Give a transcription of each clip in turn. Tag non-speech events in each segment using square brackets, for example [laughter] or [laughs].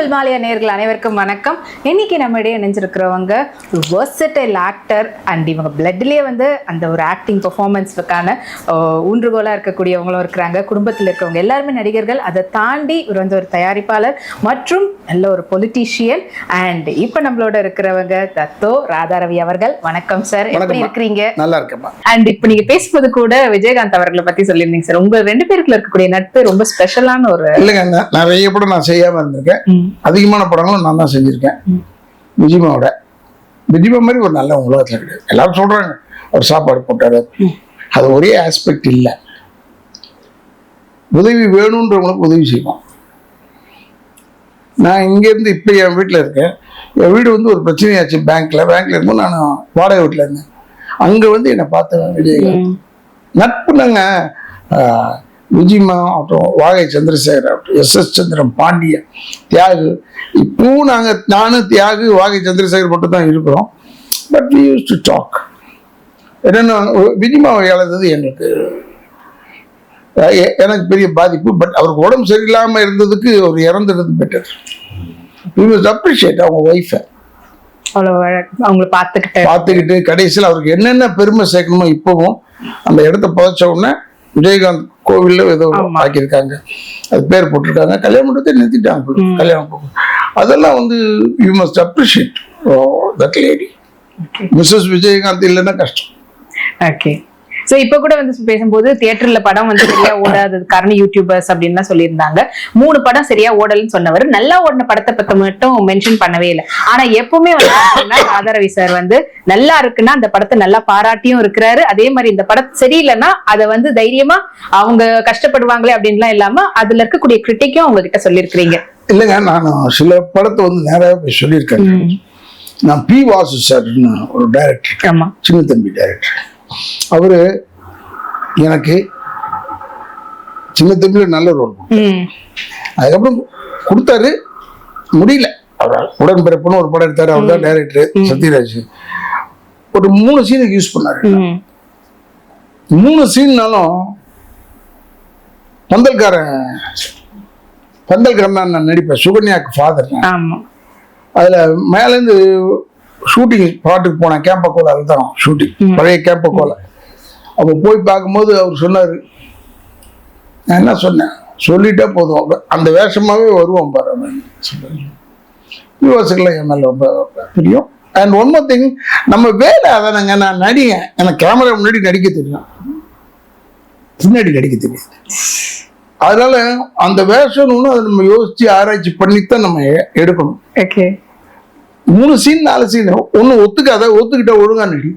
ஃபில்மாலயா நேர்கள் அனைவருக்கும் வணக்கம். இன்னைக்கு நம்ம இடையே இணைஞ்சிருக்கிறவங்க versatile ஆக்டர் அண்ட் இவங்க பிளட்லேயே வந்து அந்த ஒரு ஆக்டிங் பெர்ஃபார்மன்ஸுக்கான ஊன்றுகோலாக இருக்கக்கூடியவங்களும் இருக்கிறாங்க. குடும்பத்தில் இருக்கிறவங்க எல்லாருமே நடிகர்கள். அதை தாண்டி இவர் வந்து ஒரு தயாரிப்பாளர் மற்றும் நல்ல ஒரு பொலிட்டீஷியன் அண்ட் இப்போ நம்மளோட இருக்கிறவங்க தத்தோ ராதாரவி அவர்கள். வணக்கம் சார் எப்படி. இருக்கிறீங்க? நல்லா இருக்கேம்மா. அண்ட் இப்போ நீங்க பேசும்போது கூட விஜயகாந்த் அவர்களை பத்தி சொல்லியிருந்தீங்க சார் உங்க ரெண்டு பேருக்குள்ள இருக்கக்கூடிய நட்பு ரொம்ப ஸ்பெஷலான ஒரு இல்லைங்க ந- நிறைய படம் நான் செய்யாம இருந்திருக்கேன். அதிகமான படங்களும் நான் தான் செஞ்சிருக்கேன். விஜயமாவோட விஜயமா மாதிரி ஒரு நல்ல உலகத்தில் கிடையாது. எல்லாரும் சொல்றாங்க ஒரு சாப்பாடு போட்டாரு. அது ஒரே ஆஸ்பெக்ட் இல்லை. உதவி வேணுன்றவங்களுக்கு உதவி செய்வோம் நான் இங்கேருந்து இப்போ என் வீட்டில் இருக்கேன். என் வீடு வந்து ஒரு பிரச்சனையாச்சு பேங்க்ல பேங்க்ல இருக்கும்போது நான் வாடகை வீட்டில் இருந்தேன். அங்கே வந்து என்னை பார்த்தேன் விஜய் ம். விஜயமா ஆகட்டும் வாகை சந்திரசேகர் ஆகட்டும் எஸ் எஸ் சந்திரன் பாண்டியன் தியாகு. இப்பவும் நாங்கள் நானும் தியாகு வாகை சந்திரசேகர் மட்டும் தான் இருக்கிறோம். But we used to talk என்னென்ன விஜயமாவை இழந்தது எங்களுக்கு எனக்கு பெரிய பாதிப்பு. பட் அவருக்கு உடம்பு சரியில்லாமல் இருந்ததுக்கு அவர் இறந்துறது பெட்டர் வி மஸ்ட் அப்ரிஷியேட் அவங்க ஒய்ஃபை அவங்கள பார்த்துக்கிட்டு. பார்த்துக்கிட்டு கடைசியில் அவருக்கு என்னென்ன பெருமை சேர்க்கணுமோ இப்போவும் அந்த இடத்த புதைச்ச உடனே விஜயகாந்த் கோவில்ல ஏதோ. ஆக்கியிருக்காங்க அது பேர் போட்டிருக்காங்க கல்யாணம் மட்டும் நிறுத்திட்டாங்க. கல்யாணம். அதெல்லாம் வந்து you must appreciate that lady. Mrs Vijayakanth இல்லைன்னா கஷ்டம் ஓகே சோ இப்ப கூட வந்து பேசும்போது தியேட்டர்ல படம் வந்து சரியா ஓடாதது காரணம் யூடியூபர்ஸ் அப்படின்லாம் சொல்லியிருந்தாங்க. மூணு படம் சரியா ஓடலன்னு சொன்னவர். நல்லா ஓடின படத்தை பத்தி மட்டும் மென்ஷன் பண்ணவே இல்லை. ஆனா எப்பவுமே வந்து ராதாரவி சார் வந்து நல்லா இருக்குன்னா அந்த படத்தை நல்லா பாராட்டியும் இருக்கிறாரு. அதே மாதிரி இந்த படம் சரியில்லைன்னா அதை வந்து தைரியமா அவங்க கஷ்டப்படுவாங்களே அப்படின்லாம் இல்லாம அதுல இருக்கக்கூடிய கிரிட்டிக்கும் அவங்க கிட்ட சொல்லியிருக்கிறீங்க. இல்லைங்க நான் சில படத்தை வந்து நேராக சொல்லியிருக்கேன் நான் பி வாசு சார்னு ஒரு டைரக்டர் ஆமா. சின்ன தம்பி டைரக்டர் அவரு எனக்கு சின்ன தம்பியில் நல்ல ரோல் அதுக்கப்புறம் கொடுத்தாரு முடியல. அவர் உடன்பிறப்புன்னு ஒரு படம் எடுத்தாரு அவர் தான் டைரக்டர் சத்யராஜ். ஒரு மூணு சீனுக்கு யூஸ் பண்ணாரு. மூணு சீன்னாலும் பந்தல்காரன் பந்தல்காரன் தான் நான் நடிப்பேன். சுகன்யாக்கு ஃபாதர் ஆமா. அதுல மேலேருந்து ஷூட்டிங் ஸ்பாட்டுக்கு போனேன் கேம்பக்கோல அதுதான் ஷூட்டிங் பழைய கேம்பக்கோல அப்போ போய் பார்க்கும்போது அவர் சொன்னார் நான் என்ன சொன்னேன்? சொல்லிட்டே போதும். அந்த வேஷமாவே வருவோம் பாரு. யூஎஸ்க்குலாம் என் மேலே ரொம்ப பிரியம். அண்ட் ஒன் மோர் திங் நம்ம வேலை அதானங்க. நான் நடிகன். எனக்கு கேமரா முன்னாடி நடிக்க தெரியும். பின்னாடி நடிக்க தெரியாது. அதனால அந்த வேஷம் ஒன்று அதை நம்ம யோசிச்சு ஆராய்ச்சி பண்ணித்தான் நம்ம எடுக்கணும். ஓகே மூணு சீன் நாலு சீன் ஒன்று ஒத்துக்காத ஒத்துக்கிட்ட ஒழுங்கா நடி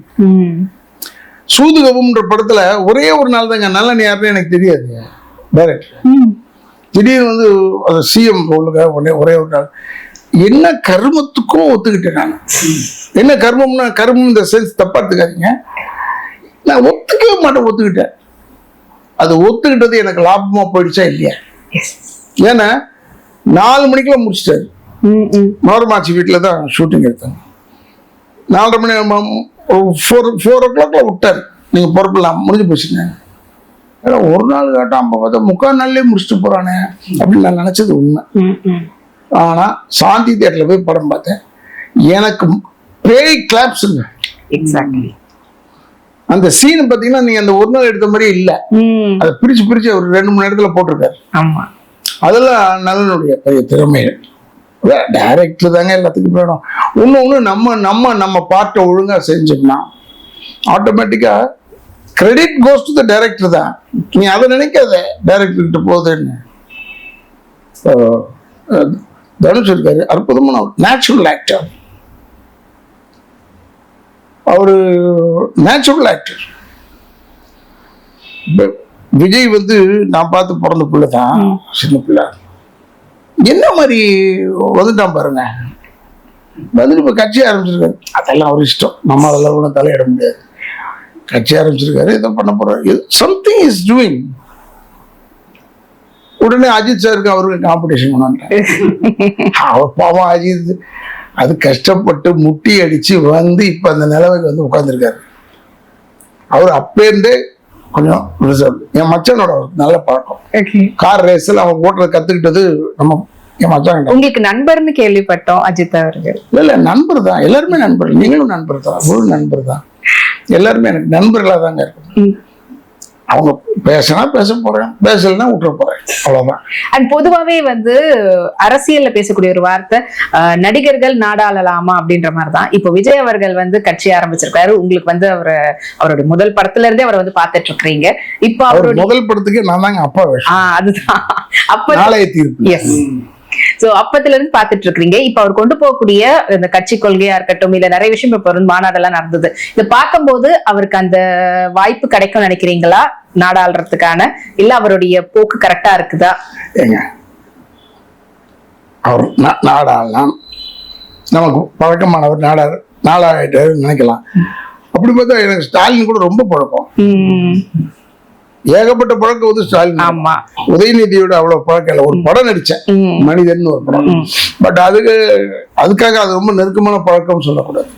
சூதுகபம்ன்ற படத்துல ஒரே ஒரு நாள் தாங்க நல்ல யாருன்னு எனக்கு தெரியாது. டைரக்டர் திடீர்னு வந்து அது சிஎம் ரோலுக்காக ஒரே ஒரே ஒரு நாள். என்ன கர்மத்துக்கும் ஒத்துக்கிட்டேன் நான். என்ன கர்மம்னா கர்மம் இந்த சென்ஸ் தப்பா எடுத்துக்காதீங்க. நான் ஒத்துக்கவே மாட்டேன் ஒத்துக்கிட்டேன். அது ஒத்துக்கிட்டது எனக்கு லாபமா போயிடுச்சா இல்லையா? ஏன்னா நாலு மணிக்கெல்லாம் முடிச்சிட்டாரு. நோரமாச்சி வீட்டில் தான் ஷூட்டிங் எடுத்தாங்க நாலரை மணி ஃபோர் ஃபோர் ஓ கிளாக்ல விட்டார். நீங்கள் பொறுப்பில்லாம் முடிஞ்சு போச்சுங்க ஏன்னா ஒரு நாள் கேட்டால் ஐம்பது பார்த்தா முக்கால் நாள்லேயே முடிச்சுட்டு போகிறானே அப்படின்னு நான் நினச்சது உண்மை. ஆனால் சாந்தி தேட்டரில் போய் படம் பார்த்தேன். எனக்கு பேய் கிளாப்ஸுங்க எக்ஸாக்ட்லி அந்த சீன் பார்த்தீங்கன்னா நீங்கள் அந்த ஒரு நாள் எடுத்த மாதிரி இல்லை. ம் அதை பிரித்து பிரித்து ஒரு ரெண்டு மணி நேரத்தில் போட்டிருக்காரு. ஆமா. அதெல்லாம் நலனுடைய பெரிய திறமைகள். டைரக்டர் தாங்க எல்லாத்துக்கும் வேணும். ஒன்று ஒன்று நம்ம நம்ம நம்ம பாட்டை ஒழுங்காக செஞ்சோம்னா ஆட்டோமேட்டிக்காக credit goes to the director தான். நீ அதை நினைக்காத டைரக்டர்கிட்ட போகுதுன்னு தனுஷ் இருக்காரு அற்புதமான நேச்சுரல் ஆக்டர் அவர் நேச்சுரல் ஆக்டர் விஜய் வந்து நான் பார்த்து பிறந்த பிள்ளை தான் சின்ன பிள்ளை. என்ன மாதிரி வந்துட்டான் பாருங்க? வந்துட்டு இப்போ கட்சி ஆரம்பிச்சிருக்காரு. அதெல்லாம் அவர் இஷ்டம். நம்ம அதெல்லாம் ஒன்றும் தலையிட முடியாது. கட்சி ஆரம்பிச்சிருக்காரு இதை பண்ண போறாரு. சம்திங் இஸ் டூயிங் உடனே அஜித் சாருக்கு அவருக்கு காம்படிஷன் கொண்டாண்டார் [laughs] அவர் பாவம் அஜித். அது கஷ்டப்பட்டு முட்டி அடிச்சு வந்து இப்போ அந்த நிலவுக்கு வந்து உட்காந்துருக்காரு அவர் அப்பேருந்தே கொஞ்சம் ரிசர்வ் என் மச்சனோட நல்ல பழக்கம். கார் ரேஸில் அவன் ஓட்டுறது கற்றுக்கிட்டது நம்ம என் மச்சான் உங்களுக்கு நண்பர்னு கேள்விப்பட்டோம் அஜித் அவர்கள். இல்ல இல்ல நண்பர் தான். எல்லாருமே நண்பர் நீங்களும் நண்பர் தான். நண்பர் தான். எல்லாருமே எனக்கு நண்பர்களா தாங்க இருக்கும். அவங்க பேசினா பேச போறேன் பேசலைன்னா விட்டுற போறேன். அவ்வளவுதான். அண்ட் பொதுவாவே வந்து அரசியல்ல பேசக்கூடிய ஒரு வார்த்தை நடிகர்கள் நாடாளலாமா அப்படின்ற மாதிரிதான். இப்போ விஜய் அவர்கள் வந்து கட்சி ஆரம்பிச்சிருக்காரு. உங்களுக்கு வந்து அவர் அவருடைய முதல் படத்துல இருந்தே அவரை வந்து பாத்துட்டு இருக்கிறீங்க. இப்போ அவர் அவருடைய முதல் படத்துக்கு நான் தாங்க அப்பா வேஷம். அதுதான். அப்ப நாளைய தீர்ப்பு. எஸ் சோ அப்பத்துல இருந்து பாத்துட்டு இருக்கீங்க இப்ப அவர் கொண்டு போகக்கூடிய இந்த கட்சி கொள்கையா இருக்கட்டும் இல்ல நிறைய விஷயம் இப்ப வந்து மாநாடெல்லாம் நடந்தது. இதை பார்க்கும்போது அவருக்கு அந்த வாய்ப்பு கிடைக்கும் நினைக்கிறீங்களா? நாடாளுறதுக்கான இல்ல அவருடைய போக்கு கரெக்டா இருக்குதா? அவர் நாடாளலாம் நமக்கு பழக்கமானவர் நாடா நாடாயிட்டாரு நினைக்கலாம். அப்படி பார்த்தா எனக்கு ஸ்டாலின் கூட ரொம்ப பழக்கம். ஏகப்பட்ட பழக்கம் வந்து ஸ்டாலின். ஆமா. உதயநிதியோட அவ்வளவு பழக்கம் இல்லை. ஒரு படம் நடிச்சேன். மனிதன் ஒரு படம். பட் அதுக்கு அதுக்காக அது ரொம்ப நெருக்கமான பழக்கம்னு சொல்லக்கூடாது.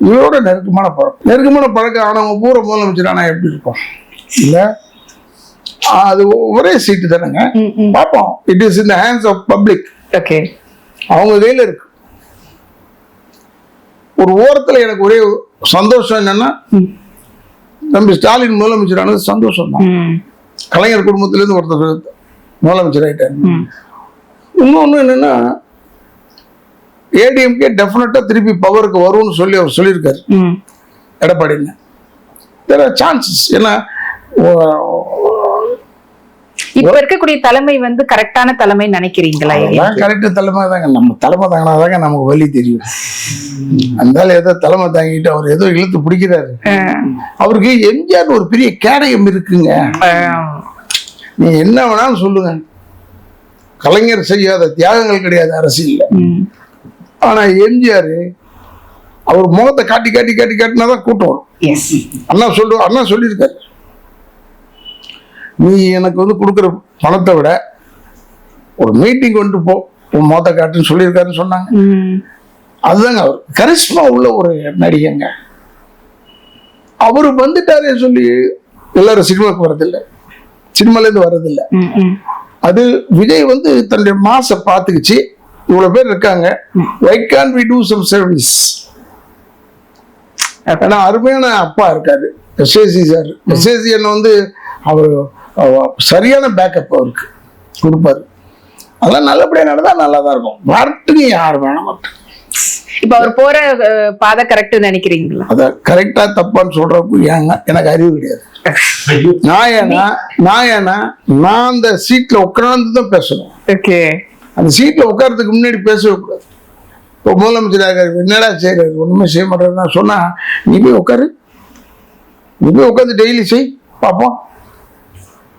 இவரோட நெருக்கமான பழக்கம். நெருக்கமான பழக்கம். ஆனவங்க பூரா முதலமைச்சர் ஆனா எப்படி இருக்கும்? இல்ல. அது ஒரே சீட்டு தானேங்க. பார்ப்போம். It is in hands of public okay அவங்க கையில இருக்கு. ஒரு ஓரத்துல எனக்கு ஒரே சந்தோஷம் என்னன்னா தம்பி ஸ்டாலின் முதலமைச்சர் ஆனது சந்தோஷம் தான் கலைஞர் குடும்பத்துல இருந்து ஒருத்தர் முதலமைச்சர் ஆயிட்டாரு. உம் இன்னொன்னு என்னன்னா ஏடிஎம்கே டெஃபினட்டா திருப்பி பவருக்கு வரும்னு சொல்லி அவர் சொல்லியிருக்காரு. உம் எடப்பாடின்னு தேர் ஆர் சான்சஸ் ஏன்னா இப்ப இருக்கக்கூடிய தலைமை வந்து கரெக்டான தலைமை நினைக்கிறீங்களா கரெக்ட் தலைமை தாங்க. நம்ம தலைமை தாங்கினா தாங்க நமக்கு வழி தெரியும். ஆள் ஏதோ தலைமை தாங்கிட்டு அவர் ஏதோ இழுத்து பிடிக்கிறாரு. அவருக்கு எம்ஜிஆர் ஒரு பெரிய கேடயம் இருக்குங்க. நீ என்ன வேணாலும் சொல்லுங்க. கலைஞர் செய்யாத தியாகங்கள் கிடையாது அரசியல்ல. உம் ஆனா எம்ஜிஆர் அவர் முகத்தை காட்டி காட்டி காட்டி காட்டினா தான் கூட்டம் வரும். அண்ணா சொல்லு அண்ணா சொல்லியிருக்காரு. நீ எனக்கு வந்து கொடுக்குற பணத்தை விட ஒரு மீட்டிங் கொண்டு போ. உன் முகத்தை காட்டுன்னு சொல்லியிருக்காருன்னு சொன்னாங்க. அதுதாங்க அவர் கரிஷ்மா உள்ள ஒரு நடிகைங்க. அவர் வந்துட்டாரே சொல்லி எல்லாரும் சினிமாவுக்கு வர்றதில்லை. சினிமாலேருந்து வர்றதில்லை. அது விஜய் வந்து தன்னுடைய மாச பார்த்துக்கிச்சு. இவ்வளவு பேர் இருக்காங்க. Why can we do some service ஏன்னா அருமையான அப்பா இருக்காரு. எஸ்ஏசி சார் எஸ்ஏசி என்ன வந்து அவர் சரியான பேக்கப் அவருக்கு கொடுப்பாரு. அதெல்லாம் நல்லபடியா நடந்தா நல்லா தான் இருக்கும். வரட்டுங்க யார் வேணா வரட்டும். இப்ப அவர் போற பாதை கரெக்ட் நினைக்கிறீங்களா? அத கரெக்டா தப்பான்னு சொல்றப்ப ஏங்க எனக்கு அறிவு கிடையாது. நான் ஏன்னா நான் ஏன்னா நான் அந்த சீட்ல உட்கார்ந்து தான் பேசணும். ஓகே. அந்த சீட்ல உட்கார்றதுக்கு முன்னாடி பேசவே கூடாது. இப்போ முதலமைச்சராக என்னடா செய்யறாரு ஒண்ணுமே செய்ய மாட்டேன்னு நான் சொன்னா நீ போய் உட்காரு. நீ போய் உட்காந்து டெய்லி செய் பார்ப்போம்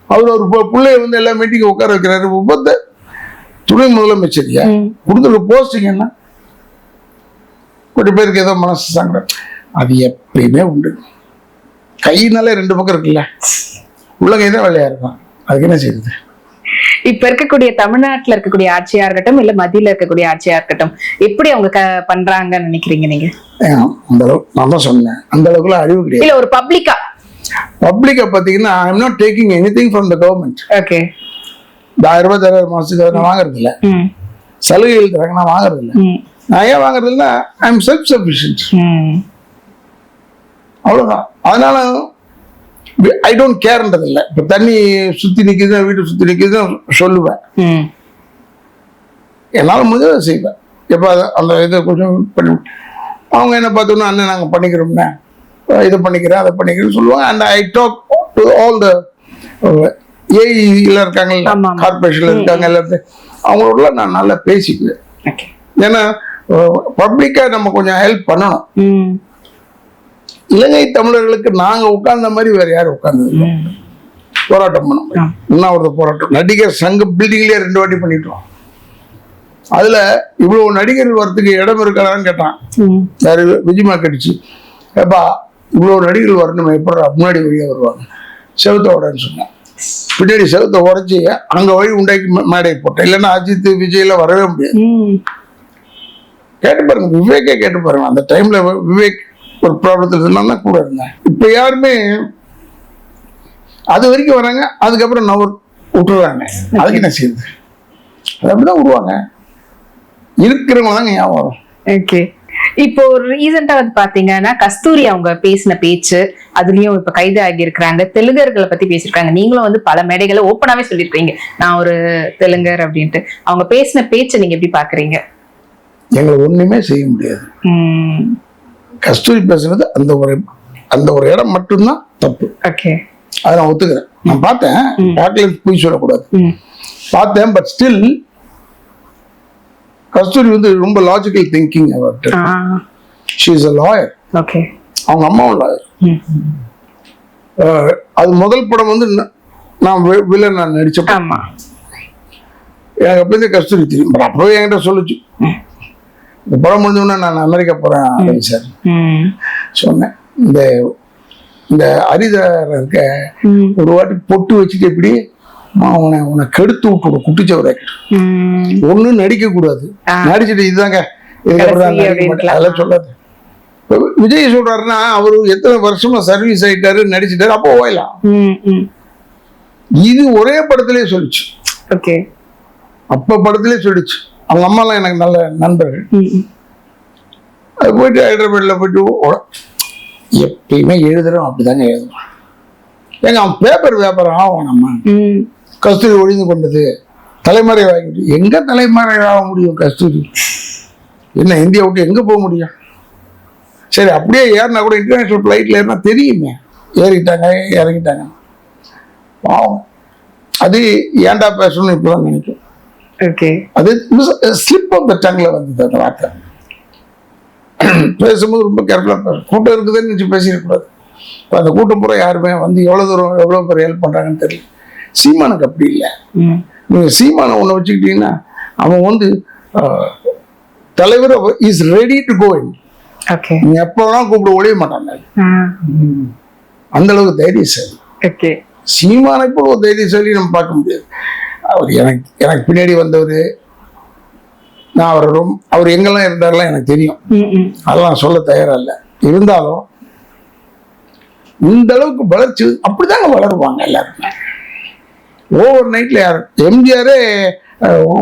அவர் ஒரு பிள்ளைய வந்து எல்லா மீட்டிங் உட்கார வைக்கிறாரு. ஒவ்வொருத்த துணை முதலமைச்சரியா கொடுத்துருக்க போஸ்டிங் என்ன? கொஞ்சம் பேருக்கு ஏதோ மனசு சங்கடம். அது எப்பயுமே உண்டு. கையினாலே ரெண்டு பக்கம் இருக்குல்ல. உள்ளங்கை தான் வேலையா இருக்கும். அதுக்கு என்ன செய்யுது இப்ப இருக்கக்கூடிய தமிழ்நாட்டுல இருக்கக்கூடிய ஆட்சியா இருக்கட்டும் இல்ல மத்தியில இருக்கக்கூடிய ஆட்சியா இருக்கட்டும் எப்படி அவங்க க- பண்றாங்கன்னு நினைக்கிறீங்க நீங்க? அந்த அளவு நான் தான் சொன்னேன். அந்த அளவுக்குலாம் அறிவு கிடையாது. இல்ல ஒரு பப்ளிக்கா பப்ளிக்கை பார்த்தீங்கன்னா I am not taking anything from the government okay இந்த ஆயிரம் ரூபாய் தராயிரம் மாசத்துக்கு நான் வாங்குறது இல்லை சலுகைகள் தராங்க நான் வாங்குறது இல்லை நான் ஏன் வாங்குறது இல்லை ஐ எம் செல்ஃப் சஃபிஷியன்ட் அவ்வளோதான் அதனால ஐ டோன்ட் கேர்ன்றது இல்லை இப்போ தண்ணி சுற்றி நிற்கிது வீட்டை சுற்றி நிற்கிதுன்னு சொல்லுவேன். என்னால் முடிஞ்சதை செய்வேன். எப்போ அந்த இதை கொஞ்சம் பண்ணி அவங்க என்ன பார்த்தோன்னா அண்ணன் நாங்கள் பண்ணிக்கிறோம்ண்ணே இதை பண்ணிக்கிறேன் அதை பண்ணிக்கிறேன்னு சொல்லுவாங்க. And I talk to all the ஏஇல இருக்காங்கல்ல ஆமா. கார்பரேஷன்ல இருக்காங்க எல்லாத்தையும். அவங்களோட நான் நல்லா பேசிக்குவேன். ஏன்னா பப்ளிக்கா நம்ம கொஞ்சம் ஹெல்ப் பண்ணணும். இலங்கை தமிழர்களுக்கு நாங்க உட்கார்ந்த மாதிரி வேற யாரும் உட்கார்ந்தது போராட்டம் பண்ணோம். உண்ணாவிரத போராட்டம். நடிகர் சங்க பில்டிங்லயே ரெண்டு வாட்டி பண்ணிட்டோம். அதுல இவ்வளவு நடிகர்கள் வரத்துக்கு இடம் இருக்கலான்னு கேட்டான். யாரு? விஜயமா கடிச்சு ஏப்பா இவ்வளவு நடிகர்கள் வரணும் எப்படி முன்னாடி வழியா வருவாங்க? செவத்தை உடன்னு சொன்னேன். பின்னாடி செவத்தை உடைச்சி அங்க வழி உண்டாக்கி மேடை போட்டேன். இல்லைன்னா அஜித் விஜய்ல வரவே முடியாது. கேட்டு பாருங்க விவேக்கே கேட்டு பாருங்க. அந்த டைம்ல விவேக் ஒரு ப்ராப்ளத்தில் இருந்தா கூட இருந்தேன். இப்ப யாருமே அது வரைக்கும் வராங்க அதுக்கப்புறம் நவர் விட்டுறாங்க. அதுக்கு என்ன செய்யுது அது அப்படிதான் வருவாங்க இருக்கிறவங்க தாங்க ஞாபகம் வரும்? ஓகே இப்போ ரீசெண்டா வந்து பாத்தீங்கன்னா கஸ்தூரி அவங்க பேசின பேச்சு அதுலயும் இப்ப கைது ஆகி இருக்கிறாங்க. தெலுங்கர்களை பத்தி பேசியிருக்காங்க. நீங்களும் வந்து பல மேடைகளை ஓப்பனாவே சொல்லியிருக்கீங்க. நான் ஒரு தெலுங்கர் அப்படின்ட்டு. அவங்க பேசின பேச்சை நீங்க எப்படி பாக்குறீங்க? எங்களை ஒண்ணுமே செய்ய முடியாது. கஸ்தூரி பேசுனது அந்த ஒரு அந்த ஒரு இடம் மட்டும்தான் தப்பு. ஓகே அதை நான் ஒத்துக்கிறேன். நான் பார்த்தேன். பார்க்கல போய் சொல்லக்கூடாது. பார்த்தேன் பட் ஸ்டில் கஸ்தூரி வந்து ரொம்ப லாஜிக்கல் திங்கிங் அவர்கிட்ட she is a lawyer okay அவங்க அம்மாவும் லாயர் அது முதல் படம் வந்து நான் வில்லன் நான் நடிச்சப்ப. ஆமா. எனக்கு அப்போ கஸ்தூரி தெரியும். அப்பவே என்கிட்ட சொல்லுச்சு. இந்த படம் முடிஞ்சோடனே நான் அமெரிக்கா போறேன் சார். ம். சொன்னேன். இந்த இந்த அரிதார இருக்க ஒரு வாட்டி பொட்டு வச்சுட்டு எப்படி "அம்மா, உன்னை உன்னை கெடுத்து விட்டுடும் குட்டிச்சவரை. ம். ஒண்ணு நடிக்க கூடாது. நடிச்சுட்டு இதுதாங்க. அதெல்லாம் சொல்லாது. விஜய் சொல்றாருன்னா அவரு எத்தனை வருஷமா சர்வீஸ் ஆயிட்டாரு நடிச்சிட்டாரு அப்போ ஓயலாம் இது ஒரே படத்திலே சொல்லிச்சு. ஓகே. அப்ப படத்திலே சொல்லிச்சு. அவங்க அம்மாலாம் எனக்கு நல்ல நண்பர்கள். அது போயிட்டு ஹைதராபாத்ல போயிட்டு எப்பயுமே எழுதுறோம் அப்படிதாங்க எழுதுறோம் ஏங்க அவன் பேப்பர் வியாபாரம் ஆகும் நம்ம. கஸ்தூரி ஒழிந்து கொண்டது. தலைமறை ஆகிட்டு எங்க தலைமறை ஆக முடியும் கஸ்தூரி? என்ன இந்தியா விட்டு எங்க போக முடியும்? சரி அப்படியே ஏறினா கூட இன்டர்நேஷனல் ஃப்ளைட்ல ஏறினா தெரியுமே. ஏறிட்டாங்க இறங்கிட்டாங்க. பாவம். அது ஏன்டா பேசணும்னு இப்பதான் நினைக்கும். ஓகே. அது ஸ்லிப் ஆஃப் த டங்ல வந்தது அந்த வார்த்தை. பேசும்போது ரொம்ப கேர்ஃபுல்லாக பேசணும் கூட்டம் இருக்குதுன்னு நினச்சி பேசிடக்கூடாது. இப்போ அந்த கூட்டம் பூரா யாருமே வந்து எவ்வளோ தூரம் எவ்வளோ பேர் ஹெல்ப் பண்ணுறாங்கன்னு தெரியல. சீமானுக்கு அப்படி இல்லை. நீங்கள் சீமானை ஒன்று வச்சுக்கிட்டீங்கன்னா அவன் வந்து தலைவர் is ready to go in okay நீங்கள் எப்போ வேணாலும் கூப்பிட ஒழிய மாட்டாங்க அந்த அளவுக்கு தைரியசாலி. ஓகே சீமானை போல ஒரு தைரியசாலி நம்ம பார்க்க முடியாது. அவர் எனக்கு எனக்கு பின்னாடி வந்தவர். நான் அவரை ரொம்ப அவர் எங்கெல்லாம் இருந்தாரெல்லாம் எனக்கு தெரியும். அதெல்லாம் சொல்ல தயாரா இல்லை. இருந்தாலும் இந்த அளவுக்கு வளர்ச்சி அப்படிதாங்க வளருவாங்க எல்லாருமே. ஓவர் நைட்ல யாரும் எம்ஜிஆரே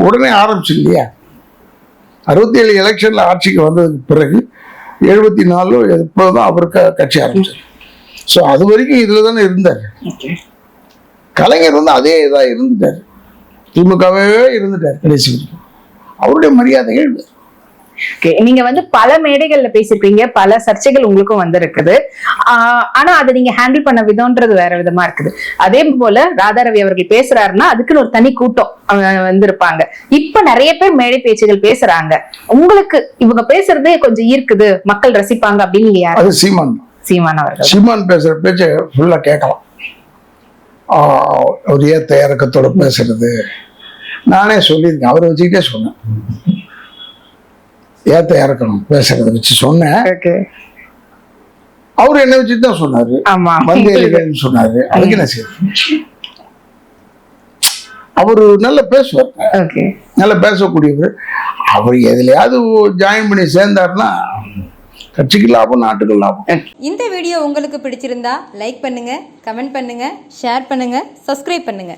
உடனே ஆரம்பிச்சு இல்லையா அறுபத்தி ஏழு எலெக்ஷன்ல ஆட்சிக்கு வந்ததுக்கு பிறகு எழுபத்தி நாலு இப்போதான் அவர் க- கட்சி ஆரம்பிச்சார் ஸோ அது வரைக்கும் இதுல தானே இருந்தார். கலைஞர் வந்து அதே இதாக இருந்துட்டார். திமுகவே இருந்துட்டார் கடைசி அவருடைய மரியாதைகள் நீங்க வந்து பல மேடைகள்ல பேசிருக்கீங்க பல சர்ச்சைகள் உங்களுக்கும் வந்திருக்குது. ஆனா அதை நீங்க ஹேண்டில் பண்ண விதம்ன்றது வேற விதமா இருக்குது. அதே போல ராதாரவி அவர்கள் பேசுறாருன்னா அதுக்குன்னு ஒரு தனி கூட்டம் வந்திருப்பாங்க. இப்ப நிறைய பேர் மேடை பேச்சுகள் பேசுறாங்க. உங்களுக்கு இவங்க பேசுறதே கொஞ்சம் ஈர்க்குது மக்கள் ரசிப்பாங்க அப்படின்னு நீங்க யாரு? சீமான். சீமான் அவர்கள். சீமான் பேசுற பேச்சை ஃபுல்லா கேட்கலாம். ஒரு ஏத்த இறக்கத்தோட பேசுறது? நானே சொல்லியிருக்கேன் அவரை வச்சுக்கிட்டே சொன்னேன். ஏத்த இறக்கணும் பேசுறத வச்சு சொன்னேன். ஓகே. அவர் என்ன வச்சுட்டு தான் சொன்னாரு. ஆமா. மந்தேலிகள்னு சொன்னாரு. அதுக்கு என்ன செய்யுது அவரு நல்லா பேசுவார். ஓகே. நல்லா பேசக்கூடியவர். அவர் எதுலையாவது ஜாயின் பண்ணி சேர்ந்தாருன்னா கட்சிக்கு லாபம் நாட்டுக்கு லாபம். இந்த வீடியோ உங்களுக்கு பிடிச்சிருந்தா லைக் பண்ணுங்க கமெண்ட் பண்ணுங்க ஷேர் பண்ணுங்க சப்ஸ்கிரைப் பண்ணுங்க.